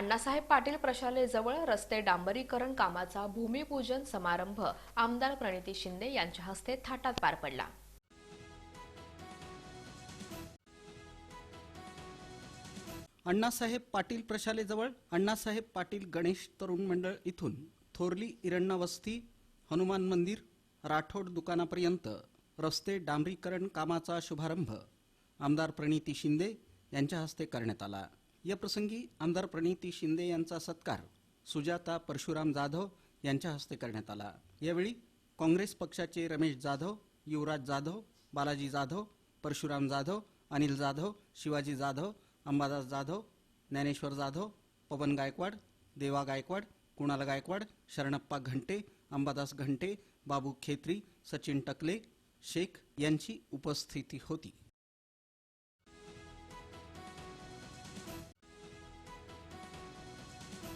अण्णासाहेब पाटील प्रशालेजवळ रस्ते डांबरीकरण कामाचा भूमिपूजन समारंभ आमदार प्रणिती शिंदे यांच्या हस्ते थाटात पार पडला. अण्णासाहेब पाटील प्रशालेजवळ अण्णासाहेब पाटील गणेश तरुण मंडळ इथून थोरली इरण्णा वस्ती हनुमान मंदिर राठोड दुकानापर्यंत रस्ते डांबरीकरण कामाचा शुभारंभ आमदार प्रणिती शिंदे यांच्या हस्ते करण्यात आला. या प्रसंगी आमदार प्रणिती शिंदे यांचा सत्कार सुजाता परशुराम जाधव यांच्या हस्ते करण्यात आला. यावेळी काँग्रेस पक्षाचे रमेश जाधव युवराज जाधव बालाजी जाधव परशुराम जाधव अनिल जाधव शिवाजी जाधव अंबादास जाधव ज्ञानेश्वर जाधव पवन गायकवाड देवा गायकवाड कुणाल गायकवाड शरणप्पा घंटे अंबादास घंटे बाबू खेत्री सचिन टकले शेख यांची उपस्थिती होती.